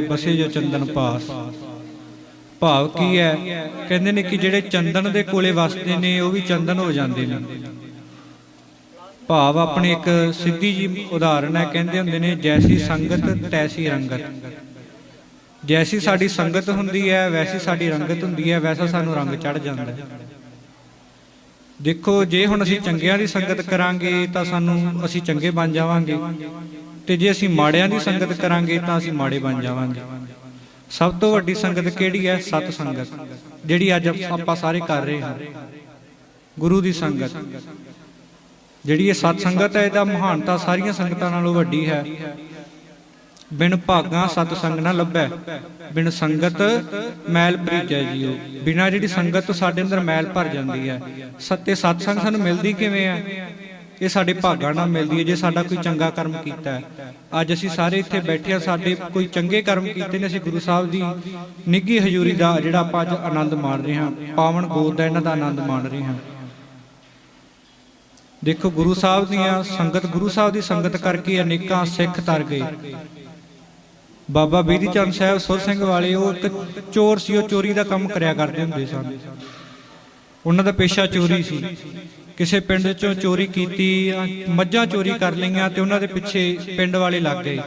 ਬਸੇ ਜੋ ਚੰਦਨ ਪਾਸ। ਭਾਵ ਕੀ ਹੈ? ਕਹਿੰਦੇ ਨੇ ਕਿ ਜਿਹੜੇ ਚੰਦਨ ਦੇ ਕੋਲੇ ਵਸਦੇ ਨੇ, ਉਹ ਵੀ ਚੰਦਨ ਹੋ ਜਾਂਦੇ ਨੇ। ਭਾਵ ਆਪਣੀ ਇੱਕ ਸਿੱਧੀ ਜੀ ਉਦਾਹਰਣ ਹੈ, ਕਹਿੰਦੇ ਹੁੰਦੇ ਨੇ, ਜੈਸੀ ਸੰਗਤ, ਤੈਸੀ ਰੰਗਤ। ਜੈਸੀ ਸਾਡੀ ਸੰਗਤ ਹੁੰਦੀ ਹੈ, ਵੈਸੀ ਸਾਡੀ ਰੰਗਤ ਹੁੰਦੀ ਹੈ, ਵੈਸਾ ਸਾਨੂੰ ਰੰਗ ਚੜ ਜਾਂਦਾ ਹੈ। ਦੇਖੋ, ਜੇ ਹੁਣ ਅਸੀਂ ਚੰਗਿਆਂ ਦੀ ਸੰਗਤ ਕਰਾਂਗੇ, ਤਾਂ ਸਾਨੂੰ ਅਸੀਂ ਚੰਗੇ ਬਣ ਜਾਵਾਂਗੇ। ਤੇ ਜੇ ਅਸੀਂ ਮਾੜਿਆਂ ਦੀ ਸੰਗਤ ਕਰਾਂਗੇ ਤਾਂ ਅਸੀਂ ਮਾੜੇ ਬਣ ਜਾਵਾਂਗੇ। ਸਭ ਤੋਂ ਵੱਡੀ ਸੰਗਤ ਕਿਹੜੀ ਹੈ? ਸਤ ਸੰਗਤ, ਜਿਹੜੀ ਅੱਜ ਆਪਾਂ ਸਾਰੇ ਕਰ ਰਹੇ ਹਾਂ। ਗੁਰੂ ਦੀ ਸੰਗਤ। ਜਿਹੜੀ ਇਹ ਸਤ ਸੰਗਤ ਹੈ, ਇਹਦਾ ਮਹਾਨਤਾ ਸਾਰੀਆਂ ਸੰਗਤਾਂ ਨਾਲੋਂ ਵੱਡੀ ਹੈ। ਬਿਨ ਭਾਗਾ ਸਤ ਸੰਗ ਨਾ ਲੱਭੈ, ਬਿਨ ਸੰਗਤ ਮੈਲ ਭਰੀਜੈ ਜੀਓ। ਬਿਨਾ ਜਿਹੜੀ ਸੰਗਤ ਤੋਂ ਸਾਡੇ ਅੰਦਰ ਮੈਲ ਭਰ ਜਾਂਦੀ ਹੈ। ਸੱਤੇ ਸਤ ਸੰਗ ਸਾਨੂੰ ਮਿਲਦੀ ਕਿਵੇਂ ਹੈ? ਇਹ ਸਾਡੇ ਭਾਗਾਂ ਨਾਲ ਮਿਲਦੀ ਹੈ, ਜੇ ਸਾਡਾ ਕੋਈ ਚੰਗਾ ਕਰਮ ਕੀਤਾ ਹੈ। ਅੱਜ ਅਸੀਂ ਸਾਰੇ ਇੱਥੇ ਬੈਠੇ ਆ ਸਾਡੇ ਕੋਈ ਚੰਗੇ ਕਰਮ ਕੀਤੇ ਨੇ, ਅਸੀਂ ਗੁਰੂ ਸਾਹਿਬ ਦੀ ਨਿੱਘੀ ਹਜ਼ੂਰੀ ਦਾ ਜਿਹੜਾ ਆਪਾਂ ਅੱਜ ਆਨੰਦ ਮਾਣ ਰਹੇ ਹਾਂ, ਪਾਵਨ ਗੋਦ ਦਾ ਇਹਨਾਂ ਦਾ ਆਨੰਦ ਮਾਣ ਰਹੇ ਹਾਂ। ਦੇਖੋ, ਗੁਰੂ ਸਾਹਿਬ ਦੀਆਂ ਸੰਗਤ, ਗੁਰੂ ਸਾਹਿਬ ਦੀ ਸੰਗਤ ਕਰਕੇ ਅਨੇਕਾਂ ਸਿੱਖ ਤਰ ਗਏ। ਬਾਬਾ ਬੀਦੀ ਚੰਦ ਸਾਹਿਬ ਸੁਰ ਸਿੰਘ ਵਾਲੇ, ਉਹ ਇੱਕ ਚੋਰ ਸੀ, ਉਹ ਚੋਰੀ ਦਾ ਕੰਮ ਕਰਿਆ ਕਰਦੇ ਹੁੰਦੇ ਸਨ। ਉਹਨਾਂ ਦਾ ਪੇਸ਼ਾ ਚੋਰੀ ਸੀ। ਕਿਸੇ ਪਿੰਡ ਚੋਂ ਚੋਰੀ ਕੀਤੀ, ਮੱਝਾਂ ਚੋਰੀ ਕਰ ਲਈਆਂ ਤੇ ਉਹਨਾਂ ਦੇ ਪਿੱਛੇ ਪਿੰਡ ਵਾਲੇ ਲੱਗ ਗਏ।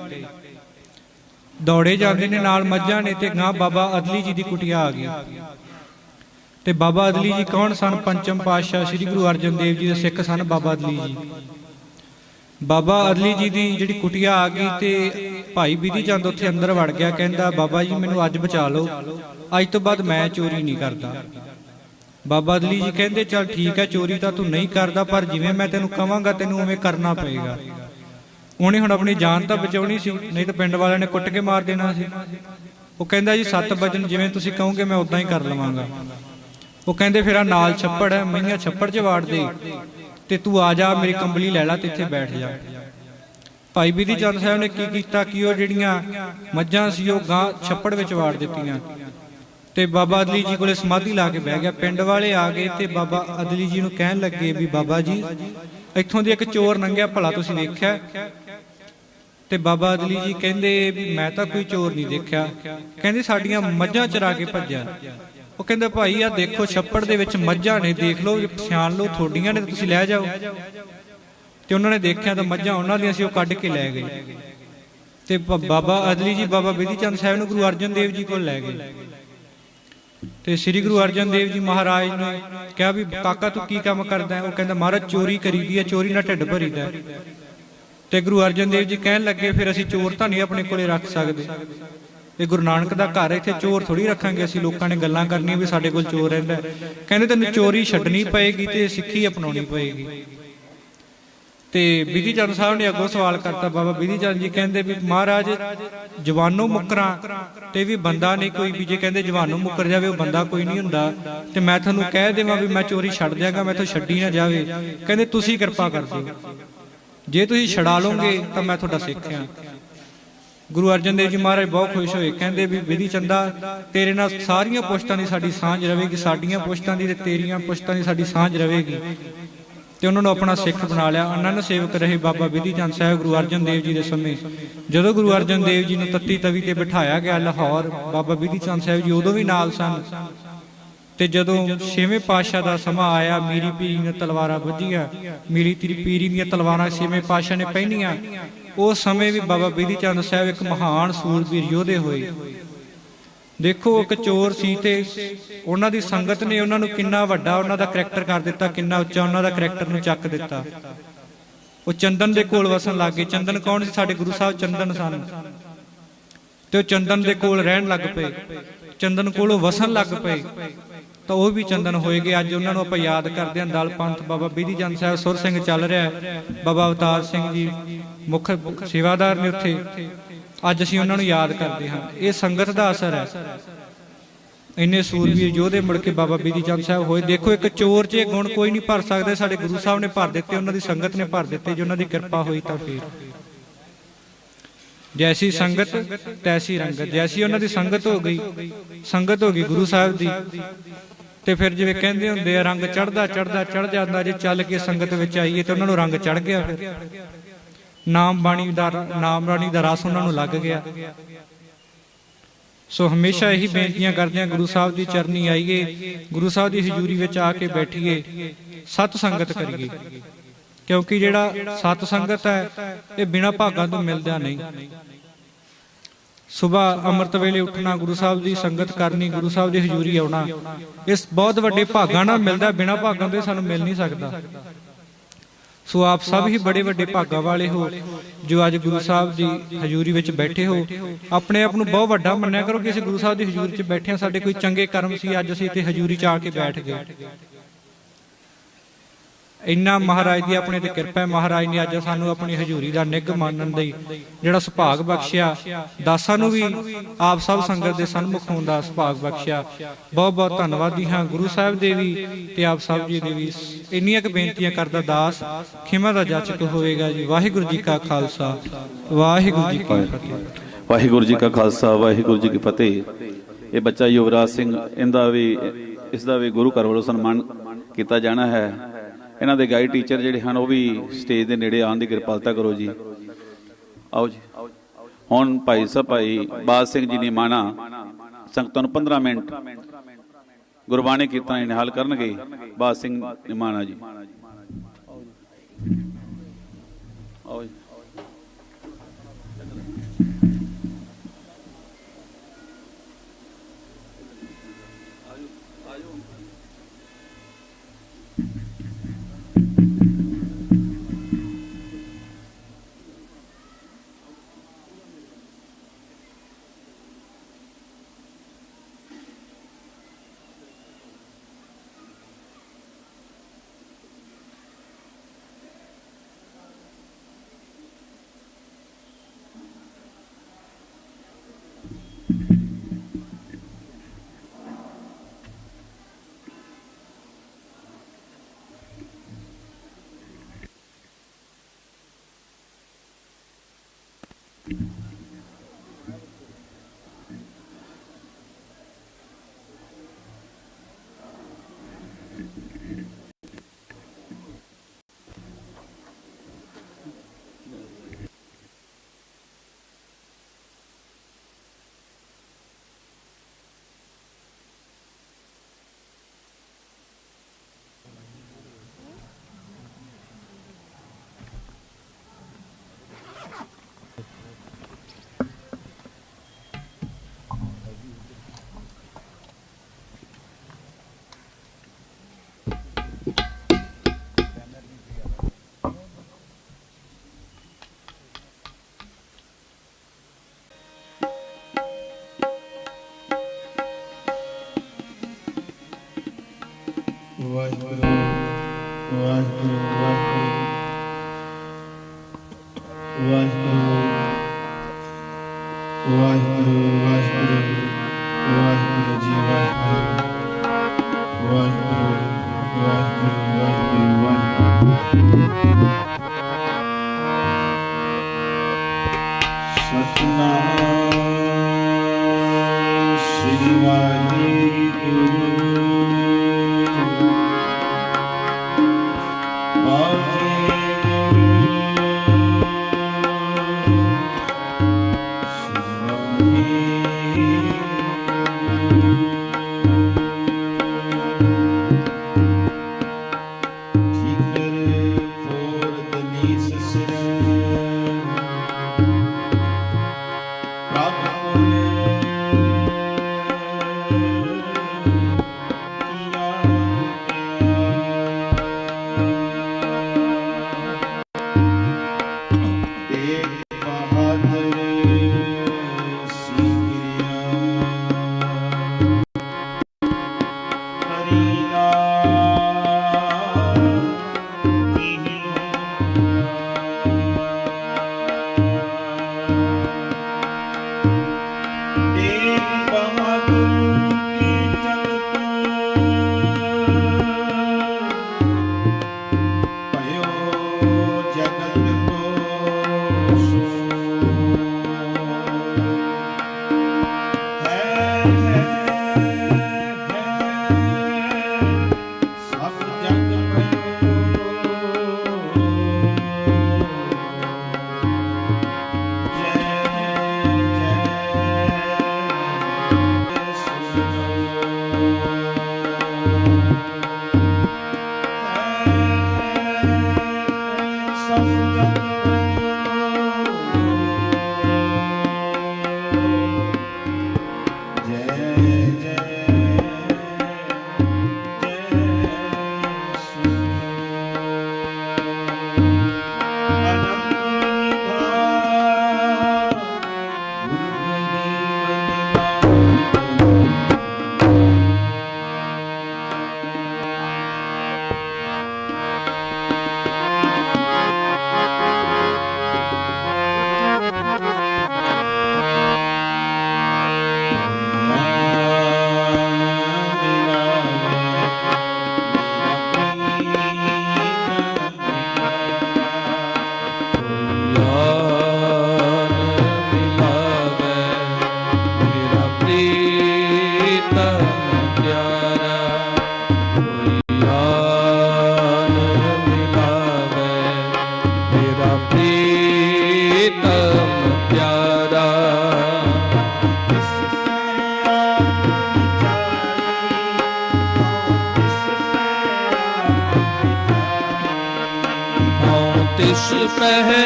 ਦੌੜੇ ਜਾਂਦੇ ਨੇ ਨਾਲ ਮੱਝਾਂ ਨੇ ਤੇ ਗਾਂ ਬਾਬਾ ਅਦਲੀ ਜੀ ਦੀ ਕੁਟਿਆ ਆ ਗਈ। ਤੇ ਬਾਬਾ ਅਦਲੀ ਜੀ ਕੌਣ ਸਨ? ਪੰਚਮ ਪਾਤਸ਼ਾਹ ਸ੍ਰੀ ਗੁਰੂ ਅਰਜਨ ਦੇਵ ਜੀ ਦੇ ਸਿੱਖ ਸਨ ਬਾਬਾ ਅਦਲੀ ਜੀ। ਬਾਬਾ ਅਦਲੀ ਜੀ ਦੀ ਜਿਹੜੀ ਕੁਟਿਆ ਆ ਗਈ ਤੇ ਭਾਈ ਵਿਧੀ ਚੰਦ ਉੱਥੇ ਅੰਦਰ ਵੜ ਗਿਆ, ਕਹਿੰਦਾ, ਬਾਬਾ ਜੀ, ਮੈਨੂੰ ਅੱਜ ਬਚਾ ਲਓ। ਅੱਜ ਤੋਂ ਬਾਅਦ ਮੈਂ ਚੋਰੀ ਨਹੀਂ ਕਰਦਾ। ਬਾਬਾ ਦਲੀ ਜੀ ਕਹਿੰਦੇ, ਚੱਲ ਠੀਕ ਹੈ, ਚੋਰੀ ਤਾਂ ਤੂੰ ਨਹੀਂ ਕਰਦਾ, ਪਰ ਜਿਵੇਂ ਮੈਂ ਤੈਨੂੰ ਕਵਾਂਗਾ, ਤੈਨੂੰ ਉਵੇਂ ਕਰਨਾ ਪਏਗਾ। ਉਹਨੇ ਹੁਣ ਆਪਣੀ ਜਾਨ ਤਾਂ ਬਚਾਉਣੀ ਸੀ, ਨਹੀਂ ਤਾਂ ਪਿੰਡ ਵਾਲਿਆਂ ਨੇ ਕੁੱਟ ਕੇ ਮਾਰ ਦੇਣਾ ਸੀ। ਉਹ ਕਹਿੰਦਾ ਜੀ 7 ਵਜਨ, ਜਿਵੇਂ ਤੁਸੀਂ ਕਹੋਗੇ, ਮੈਂ ਉਦਾਂ ਹੀ ਕਰ ਲਵਾਂਗਾ। ਉਹ ਕਹਿੰਦੇ, ਫਿਰ ਆ ਨਾਲ ਛੱਪੜ ਹੈ ਮਈਆਂ ਛੱਪੜ 'ਚ ਵਾੜ ਦੇ। ਤੇ ਤੂੰ ਆ ਜਾ, ਮੇਰੀ ਕੰਬਲੀ ਲੈ ਲੈ, ਤੇ ਇੱਥੇ ਬੈਠ ਜਾ। ਭਾਈ ਬਿਧੀ ਚੰਦ ਸਾਹਿਬ ਨੇ ਕੀ ਕੀਤਾ, ਕਿ ਉਹ ਜਿਹੜੀਆਂ ਮੱਝਾਂ ਸੀ, ਉਹ ਗਾਂ ਛੱਪੜ ਵਿੱਚ ਵਾੜ ਦਿੱਤੀਆਂ। ਤੇ ਬਾਬਾ ਅਦਲੀ ਜੀ ਕੋਲੇ ਸਮਾਧੀ ਲਾ ਕੇ ਬਹਿ ਗਿਆ। ਪਿੰਡ ਵਾਲੇ ਆ ਗਏ ਤੇ ਬਾਬਾ ਅਦਲੀ ਜੀ ਨੂੰ ਕਹਿਣ ਲੱਗੇ ਵੀ ਬਾਬਾ ਜੀ, ਇੱਥੋਂ ਦੀ ਇੱਕ ਚੋਰ ਲੰਘਿਆ ਭਲਾ ਤੁਸੀਂ ਦੇਖਿਆ? ਤੇ ਬਾਬਾ ਅਦਲੀ ਜੀ ਕਹਿੰਦੇ ਵੀ ਮੈਂ ਤਾਂ ਕੋਈ ਚੋਰ ਨਹੀਂ ਦੇਖਿਆ। ਕਹਿੰਦੇ ਸਾਡੀਆਂ ਮੱਝਾਂ ਚਰਾ ਕੇ ਭੱਜਿਆ। ਉਹ ਕਹਿੰਦਾ, ਭਾਈ ਆ ਦੇਖੋ, ਛੱਪੜ ਦੇ ਵਿੱਚ ਮੱਝਾਂ ਨੇ, ਦੇਖ ਲਓ ਪਛਾਣ ਲਓ, ਥੋਡੀਆਂ ਨੇ ਤੁਸੀਂ ਲੈ ਜਾਓ। ਤੇ ਉਹਨਾਂ ਨੇ ਦੇਖਿਆ ਤਾਂ ਮੱਝਾਂ ਉਹਨਾਂ ਦੀਆਂ ਸੀ, ਉਹ ਕੱਢ ਕੇ ਲੈ ਗਏ। ਤੇ ਬਾਬਾ ਅਦਲੀ ਜੀ, ਬਾਬਾ ਬਿਧੀ ਚੰਦ ਸਾਹਿਬ ਨੂੰ ਗੁਰੂ ਅਰਜਨ ਦੇਵ ਜੀ ਕੋਲ ਲੈ ਗਏ। ਤੇ ਸ੍ਰੀ ਗੁਰੂ ਅਰਜਨ ਦੇਵ ਜੀ ਮਹਾਰਾਜ ਨੇ ਕਿਹਾ ਵੀ ਕਾਕਾ ਤੂੰ ਕੀ ਕੰਮ ਕਰਦਾ ਹੈ? ਉਹ ਕਹਿੰਦਾ, ਮਹਾਰਾਜ, ਚੋਰੀ ਕਰੀਦੀ ਹੈ, ਚੋਰੀ ਨਾਲ ਢਿੱਡ ਭਰੀਦਾ ਹੈ। ਤੇ ਗੁਰੂ ਅਰਜਨ ਦੇਵ ਜੀ ਕਹਿਣ ਲੱਗੇ, ਫਿਰ ਅਸੀਂ ਚੋਰ ਤਾਂ ਨਹੀਂ ਆਪਣੇ ਕੋਲੇ ਰੱਖ ਸਕਦੇ? ਇਹ ਗੁਰੂ ਨਾਨਕ ਦਾ ਘਰ ਇੱਥੇ ਚੋਰ ਥੋੜੀ ਰੱਖਾਂਗੇ। ਅਸੀਂ ਲੋਕਾਂ ਨੇ ਗੱਲਾਂ ਕਰਨੀਆਂ ਵੀ ਸਾਡੇ ਕੋਲ ਚੋਰ ਰਹਿੰਦਾ ਕਹਿੰਦੇ, ਤੈਨੂੰ ਚੋਰੀ ਛੱਡਣੀ ਪਏਗੀ ਤੇ ਸਿੱਖੀ ਅਪਣਾਉਣੀ ਪਏਗੀ। ਤੇ ਬਿਧੀ ਚੰਦ ਸਾਹਿਬ ਨੇ ਅੱਗੋਂ ਸਵਾਲ ਕਰਤਾ, ਬਾਬਾ ਬਿਧੀ ਚੰਦ ਜੀ ਕਹਿੰਦੇ ਵੀ ਮਹਾਰਾਜ, ਜਵਾਨੋਂ ਮੁਕਰਾਂ ਤੇ ਵੀ ਬੰਦਾ ਨਹੀਂ ਕੋਈ, ਵੀ ਜੇ ਕਹਿੰਦੇ ਜਵਾਨੋਂ ਮੁਕਰ ਜਾਵੇ, ਉਹ ਬੰਦਾ ਕੋਈ ਨਹੀਂ ਹੁੰਦਾ। ਤੇ ਮੈਂ ਤੁਹਾਨੂੰ ਕਹਿ ਦੇਵਾਂ ਵੀ ਮੈਂ ਚੋਰੀ ਛੱਡ ਦਿਆਂਗਾ, ਮੈਥੋਂ ਛੱਡੀ ਨਾ ਜਾਵੇ। ਕਹਿੰਦੇ ਤੁਸੀਂ ਕਿਰਪਾ ਕਰ ਦਿਓ। ਜੇ ਤੁਸੀਂ ਛਡਾ ਲਓਗੇ, ਤਾਂ ਮੈਂ ਤੁਹਾਡਾ ਸਿੱਖਿਆ ਗੁਰੂ ਅਰਜਨ ਦੇਵ ਜੀ ਮਹਾਰਾਜ ਬਹੁਤ ਖੁਸ਼ ਹੋਏ। ਕਹਿੰਦੇ ਵੀ ਵਿਧੀ ਚੰਦਾ, ਤੇਰੇ ਨਾਲ ਸਾਰੀਆਂ ਪੁਸ਼ਤਾਂ ਦੀ ਸਾਡੀ ਸਾਂਝ ਰਹੇਗੀ ਸਾਡੀਆਂ ਪੁਸ਼ਤਾਂ ਦੀ ਤੇ ਤੇਰੀਆਂ ਪੁਸ਼ਤਾਂ ਦੀ ਸਾਡੀ ਸਾਂਝ ਰਹੇਗੀ ਤੇ ਉਹਨਾਂ ਨੂੰ ਆਪਣਾ ਸਿੱਖ ਬਣਾ ਲਿਆ। ਆਨੰਦ ਸੇਵਕ ਰਹੇ ਬਾਬਾ ਵਿਧੀ ਚੰਦ ਸਾਹਿਬ ਗੁਰੂ ਅਰਜਨ ਦੇਵ ਜੀ ਦੇ ਸਮੇਂ। ਜਦੋਂ ਗੁਰੂ ਅਰਜਨ ਦੇਵ ਜੀ ਨੂੰ ਤੱਤੀ ਤਵੀ ਤੇ ਬਿਠਾਇਆ ਗਿਆ ਲਾਹੌਰ, ਬਾਬਾ ਵਿਧੀ ਚੰਦ ਸਾਹਿਬ ਜੀ ਉਦੋਂ ਵੀ ਨਾਲ ਸਨ। ਤੇ ਜਦੋਂ ਛੇਵੇਂ ਪਾਤਸ਼ਾਹ ਦਾ ਸਮਾਂ ਆਇਆ, ਮੀਰੀ ਪੀਰੀ ਨੇ ਤਲਵਾਰਾਂ ਵੱਜੀਆਂ, ਮੀਰੀ ਤੇਰੀ ਪੀਰੀ ਦੀਆਂ ਤਲਵਾਰਾਂ ਛੇਵੇਂ ਪਾਤਸ਼ਾਹ ਨੇ ਪਹਿਨੀਆਂ, ਉਸ ਸਮੇਂ ਵੀ ਬਾਬਾ ਬਿਧੀ ਚੰਦ ਸਾਹਿਬ ਇੱਕ ਮਹਾਨ ਸੂਰਬੀਰ ਯੋਧੇ ਹੋਏ। ਦੇਖੋ ਇੱਕ ਚੋਰ ਸੀ ਤੇ ਉਹਨਾਂ ਦੀ ਸੰਗਤ ਨੇ ਉਹਨਾਂ ਨੂੰ ਕਿੰਨਾ ਵੱਡਾ ਉਹਨਾਂ ਦਾ ਕਰੈਕਟਰ ਕਰ ਦਿੱਤਾ, ਕਿੰਨਾ ਉੱਚਾ ਉਹਨਾਂ ਦਾ ਕਰੈਕਟਰ ਨੂੰ ਚੱਕ ਦਿੱਤਾ। ਉਹ ਚੰਦਨ ਦੇ ਕੋਲ ਵਸਣ ਲੱਗ ਗਏ। ਚੰਦਨ ਕੌਣ ਸੀ? ਸਾਡੇ ਗੁਰੂ ਸਾਹਿਬ ਚੰਦਨ ਸਨ। ਤੇ ਉਹ ਚੰਦਨ ਦੇ ਕੋਲ ਰਹਿਣ ਲੱਗ ਪਏ। ਚੰਦਨ ਕੋਲ ਉਹ ਵਸਣ ਲੱਗ ਪਏ। ਤਾਂ ਉਹ ਵੀ ਚੰਦਨ ਹੋਏਗੇ ਅੱਜ ਉਹਨਾਂ ਨੂੰ ਆਪਾਂ ਯਾਦ ਕਰਦੇ ਹਾਂ। ਦਲ ਪੰਥ ਬਾਬਾ ਬਿਧੀ ਚੰਦ ਸਾਹਿਬ ਸੁਰ ਸਿੰਘ ਚੱਲ ਰਿਹਾ ਬਾਬਾ ਅਵਤਾਰ ਸਿੰਘ ਜੀ ਮੁੱਖ ਸੇਵਾਦਾਰ ਨੇ ਉੱਥੇ। ਅੱਜ ਅਸੀਂ ਉਹਨਾਂ ਨੂੰ ਯਾਦ ਕਰਦੇ ਹਾਂ। ਇਹ ਸੰਗਤ ਦਾ ਅਸਰ ਹੈ। ਇੰਨੇ ਸੂਰਬੀਰ ਯੋਧੇ ਮੁੜ ਕੇ ਬਾਬਾ ਬਿਧੀ ਚੰਦ ਸਾਹਿਬ ਹੋਏ। ਦੇਖੋ, ਇੱਕ ਚੋਰ 'ਚ ਗੁਣ ਕੋਈ ਨਹੀਂ ਭਰ ਸਕਦਾ। ਸਾਡੇ ਗੁਰੂ ਸਾਹਿਬ ਨੇ ਭਰ ਦਿੱਤੇ, ਉਹਨਾਂ ਦੀ ਸੰਗਤ ਨੇ ਭਰ ਦਿੱਤੇ। ਜੇ ਉਹਨਾਂ ਦੀ ਕਿਰਪਾ ਹੋਈ ਤਾਂ ਫੇਰ। ਜੈਸੀ ਸੰਗਤ, ਤੈਸੀ ਰੰਗਤ ਜੈਸੀ ਉਹਨਾਂ ਦੀ ਸੰਗਤ ਹੋ ਗਈ, ਸੰਗਤ ਹੋ ਗਈ ਗੁਰੂ ਸਾਹਿਬ ਦੀ। ਤੇ ਫਿਰ ਜਿਵੇਂ ਕਹਿੰਦੇ ਹੁੰਦੇ ਆ, ਰੰਗ ਚੜਦਾ ਚੜਦਾ ਚੜ ਜਾਂਦਾ। ਜੇ ਚੱਲ ਕੇ ਸੰਗਤ ਵਿੱਚ ਆਈਏ ਤੇ ਉਹਨਾਂ ਨੂੰ ਰੰਗ ਚੜ ਗਿਆ ਫਿਰ। ਨਾਮ ਬਾਣੀ ਦਾ ਨਾਮ ਬਾਣੀ ਦਾ ਰਸ ਉਹਨਾਂ ਨੂੰ ਲੱਗ ਗਿਆ। ਸੋ ਹਮੇਸ਼ਾ ਇਹੀ ਬੇਨਤੀਆਂ ਕਰਦੇ ਹਾਂ ਗੁਰੂ ਸਾਹਿਬ ਦੀ ਚਰਨੀ ਆਈਏ, ਗੁਰੂ ਸਾਹਿਬ ਦੀ ਹਜ਼ੂਰੀ ਵਿੱਚ ਆ ਕੇ ਬੈਠੀਏ, ਸਤ ਸੰਗਤ ਕਰੀਏ। ਕਿਉਂਕਿ ਜਿਹੜਾ ਸਤ ਸੰਗਤ ਹੈ, ਇਹ ਬਿਨਾਂ ਭਾਗਾਂ ਤੋਂ ਮਿਲਦਾ ਨਹੀਂ। ਸਵੇਰ ਅੰਮ੍ਰਿਤ ਵੇਲੇ ਉੱਠਣਾ, ਗੁਰੂ ਸਾਹਿਬ ਦੀ ਸੰਗਤ ਕਰਨੀ, ਗੁਰੂ ਸਾਹਿਬ ਦੀ ਹਜ਼ੂਰੀ ਆਉਣਾ, ਇਸ ਬਹੁਤ ਵੱਡੇ ਭਾਗਾਂ ਨਾਲ ਮਿਲਦਾ, ਬਿਨਾਂ ਭਾਗਾਂ ਦੇ ਸਾਨੂੰ ਮਿਲ ਨਹੀਂ ਸਕਦਾ। ਸੋ ਆਪ ਸਭ ਹੀ ਬੜੇ ਵੱਡੇ ਭਾਗਾਂ ਵਾਲੇ ਹੋ, ਜੋ ਅੱਜ ਗੁਰੂ ਸਾਹਿਬ ਦੀ ਹਜ਼ੂਰੀ ਵਿੱਚ ਬੈਠੇ ਹੋ। ਆਪਣੇ ਆਪ ਨੂੰ ਬਹੁਤ ਵੱਡਾ ਮੰਨਿਆ ਕਰੋ ਕਿ ਅਸੀਂ ਗੁਰੂ ਸਾਹਿਬ ਦੀ ਹਜ਼ੂਰੀ 'ਚ ਬੈਠੇ ਹਾਂ। ਸਾਡੇ ਕੋਈ ਚੰਗੇ ਕਰਮ ਸੀ, ਅੱਜ ਅਸੀਂ ਇੱਥੇ ਹਜ਼ੂਰੀ 'ਚ ਆ ਕੇ ਬੈਠ ਗਏ। ਇੰਨਾ ਮਹਾਰਾਜ ਦੀ ਆਪਣੇ ਤੇ ਕਿਰਪਾ ਮਹਾਰਾਜ ਨੇ ਅੱਜ ਸਾਨੂੰ ਆਪਣੀ ਹਜ਼ੂਰੀ ਦਾ ਨਿੱਘ ਮਾਨਣ ਦੀ ਜਿਹੜਾ ਸੁਭਾਗ ਬਖਸ਼ਿਆ, ਦਾਸਾਂ ਨੂੰ ਵੀ ਆਪ ਸਭ ਸੰਗਤ ਦੇ ਸਨਮੁਖ ਹੋਣ ਦਾ ਸੁਭਾਗ ਬਖਸ਼ਿਆ। ਬਹੁਤ ਬਹੁਤ ਧੰਨਵਾਦੀ ਹਾਂ, ਗੁਰੂ ਸਾਹਿਬ ਦੇ ਵੀ ਤੇ ਆਪ ਸਭ ਜੀ ਦੇ ਵੀ ਇੰਨੀਆਂ ਕੁ ਬੇਨਤੀਆਂ ਕਰਦਾ ਦਾਸ, ਖਿਮਾ ਦਾ ਜਾਚਕ ਹੋਵੇਗਾ ਜੀ। ਵਾਹਿਗੁਰੂ ਜੀ ਕਾ ਖਾਲਸਾ। ਵਾਹਿਗੁਰੂ ਜੀ ਕੀ ਫਤਿਹ। ਵਾਹਿਗੁਰੂ ਜੀ ਕਾ ਖਾਲਸਾ, ਵਾਹਿਗੁਰੂ ਜੀ ਕੀ ਫਤਿਹ। ਇਹ ਬੱਚਾ ਯੁਵਰਾਜ ਸਿੰਘ, ਇਹਦਾ ਵੀ, ਇਸ ਦਾ ਵੀ ਗੁਰੂ ਘਰ ਵੱਲੋਂ ਸਨਮਾਨ ਕੀਤਾ ਜਾਣਾ ਹੈ। ਇਹਨਾਂ ਦੇ ਗਾਈਡ ਟੀਚਰ ਜਿਹੜੇ ਹਨ, ਉਹ ਵੀ ਸਟੇਜ ਦੇ ਨੇੜੇ ਆਉਣ ਦੀ ਕਿਰਪਾਲਤਾ ਕਰੋ ਜੀ। ਆਓ ਜੀ। ਹੁਣ ਭਾਈ ਸਾਹਿਬ, ਭਾਈ ਬਾਦ ਸਿੰਘ ਜੀ ਨੇ ਮਾਣਾ। ਸੰਗਤਾਂ ਨੂੰ 15 ਮਿੰਟ ਗੁਰਬਾਣੀ ਕੀਰਤਨ ਨਿਹਾਲ ਕਰਨਗੇ। ਬਾਦ ਸਿੰਘ ਨਿਮਾਣਾ ਜੀ। ਆਓ ਜੀ।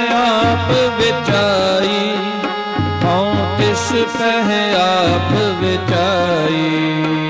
ਆਪ ਵਿਚਾਈ ਹਉ ਤਿਸ ਪਹਿ ਆਪ ਵਿਚਾਈ।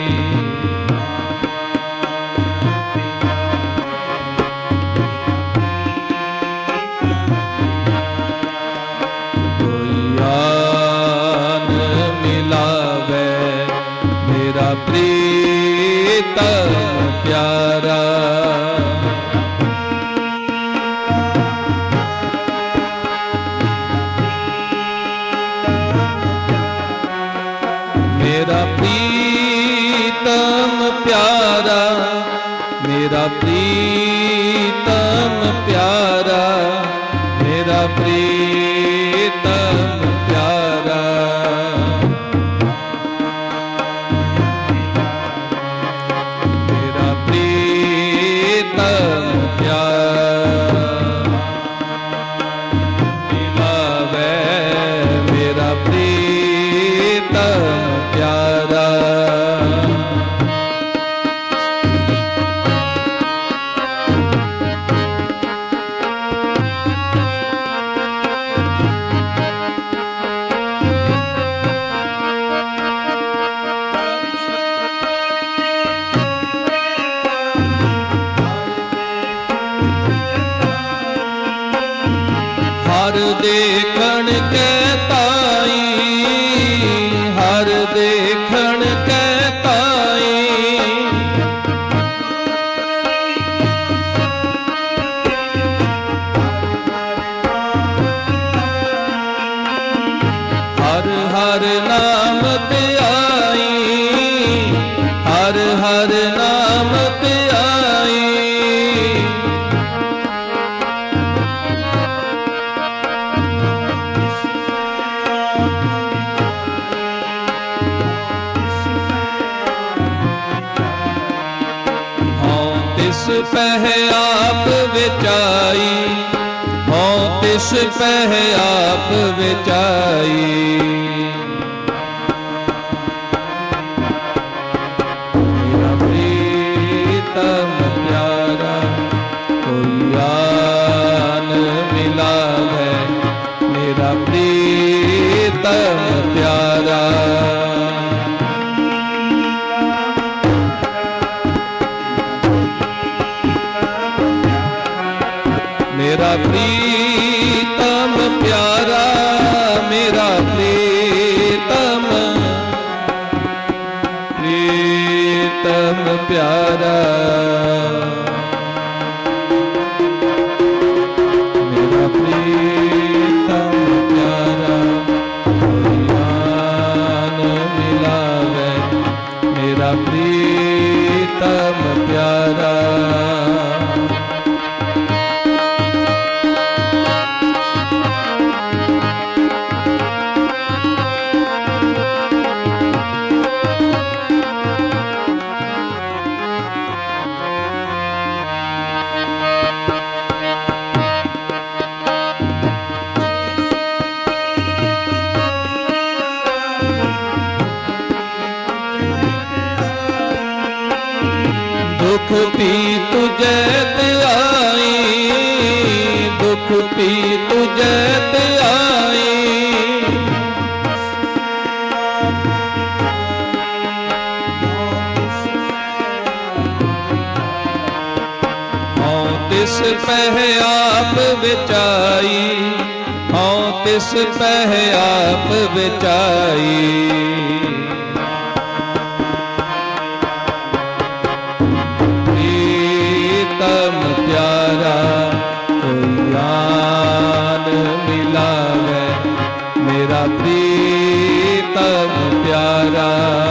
ਹਰ ਦੇਖਣ ਕੈ ਤਿਸ ਪਹਿ ਆਪ ਵਿਚਾਈ ਹਉ ਤਿਸ ਪਹਿ ਆਪ ਵਿਚਾਈ। ਪ੍ਰੀਤਮ ਪਿਆਰਾ। ਦੁਖ ਪੀ ਤੁਝੈ ਤੇ ਆਈ, ਦੁਖ ਪੀ ਤੁਝੈ ਤੇ ਆਈ। ਹਉ ਤਿਸ ਪਹਿ ਆਪ ਵਿਚਾਈ ਹਉ ਤਿਸ ਪਹਿ ਆਪ ਵਿਚਾਈ ਮੇਰਾ ਪ੍ਰੀਤਮ ਪਿਆਰਾ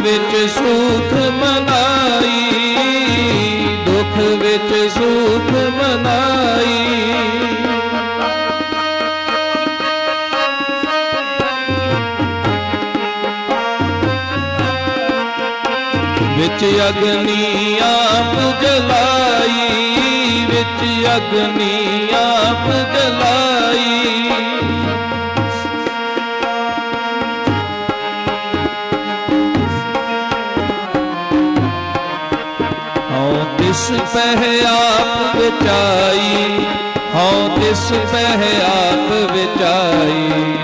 ਵਿੱਚ ਸੁਖ ਮਨਾਈ, ਦੁੱਖ ਵਿੱਚ ਸੁਖ ਮਨਾਈ। ਵਿੱਚ ਅਗਨੀ ਆਪ ਜਲਾਈ, ਵਿੱਚ ਅਗਨੀ ਆਪ ਜਲਾਈ। ਪਹਿ ਆਪ ਵਿਚਾਈ ਹਉ ਤਿਸ ਪਹਿ ਆਪ ਵਿਚਾਈ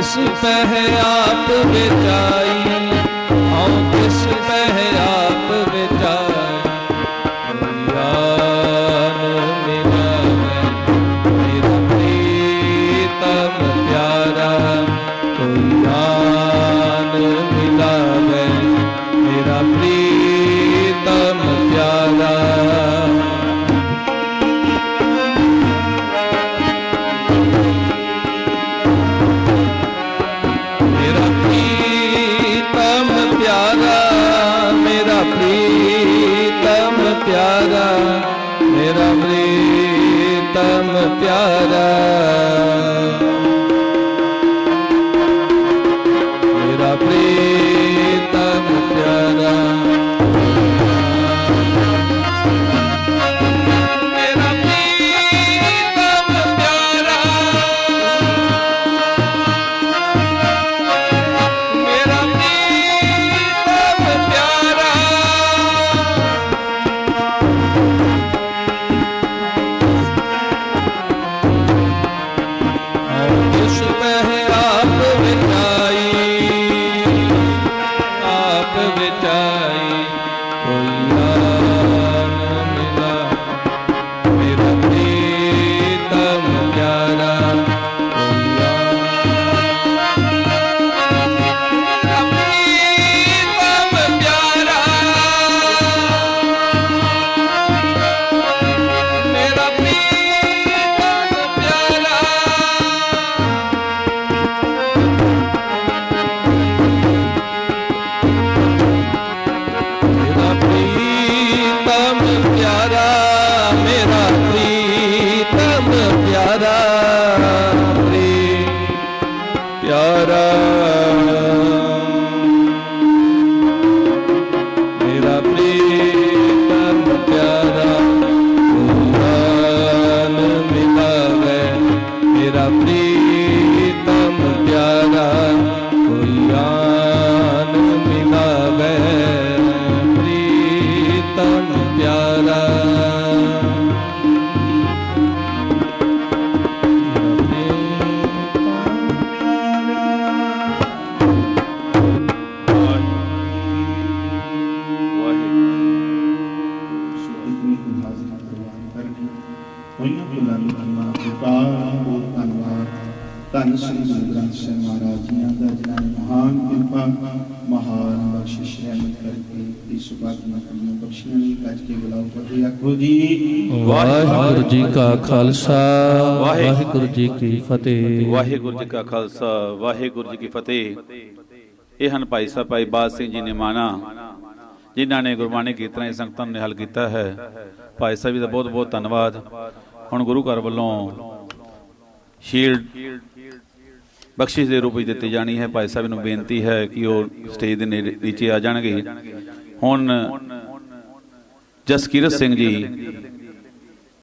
ਤਿਸ ਪਹਿ ਆਪ ਵਿਚਾਈ Yara. ਧੰਨ ਸ੍ਰੀ ਗੁਰੂ ਗ੍ਰੰਥ ਸਾਹਿਬ ਮਹਾਰਾਜ ਜੀਆਂ ਦਾ ਜਿਨ੍ਹਾਂ ਨੇ ਮਹਾਨ ਕਿਰਪਾ ਮਹਾਨ ਬਖਸ਼ਿਸ਼ ਰਹਿਮਤ ਕਰਕੇ ਇਸ ਸੁਭਾਗ ਨੂੰ ਬਖਸ਼ੀਆਂ ਲਈ ਗੱਜ ਕੇ ਬੁਲਾਓ ਪਤੀ ਆਖੋ ਜੀ ਵਾਹਿਗੁਰੂ ਜੀ ਕਾ ਖਾਲਸਾ। ਵਾਹਿਗੁਰੂ ਜੀ ਕੀ ਫਤਿਹ। ਵਾਹਿਗੁਰੂ ਜੀ ਕਾ ਖਾਲਸਾ ਵਾਹਿਗੁਰੂ ਜੀ ਕੀ ਫਤਿਹ। ਇਹ ਹਨ ਭਾਈ ਸਾਹਿਬ ਭਾਈ ਬਾਦ ਸਿੰਘ ਜੀ ਨਿਮਾਣਾ ਜਿਨ੍ਹਾਂ ਨੇ ਗੁਰਬਾਣੀ ਕੀਰਤਨਾਂ ਦੀ ਸੰਗਤਾਂ ਨੂੰ ਨਿਹਾਲ ਕੀਤਾ ਹੈ। ਭਾਈ ਸਾਹਿਬ ਜੀ ਦਾ ਬਹੁਤ ਬਹੁਤ ਧੰਨਵਾਦ। ਹੁਣ ਗੁਰੂ ਘਰ ਵੱਲੋਂ ਸ਼ੀਲਡ ਬਖਸ਼ਿਸ਼ ਦੇ ਰੂਪ ਵਿੱਚ ਦਿੱਤੀ ਜਾਣੀ ਹੈ। ਭਾਈ ਸਾਹਿਬ ਨੂੰ ਬੇਨਤੀ ਹੈ ਕਿ ਉਹ ਸਟੇਜ ਦੇ ਨੇੜੇ- ਨੀਚੇ ਆ ਜਾਣਗੇ। ਹੁਣ ਜਸਕੀਰਤ ਸਿੰਘ ਜੀ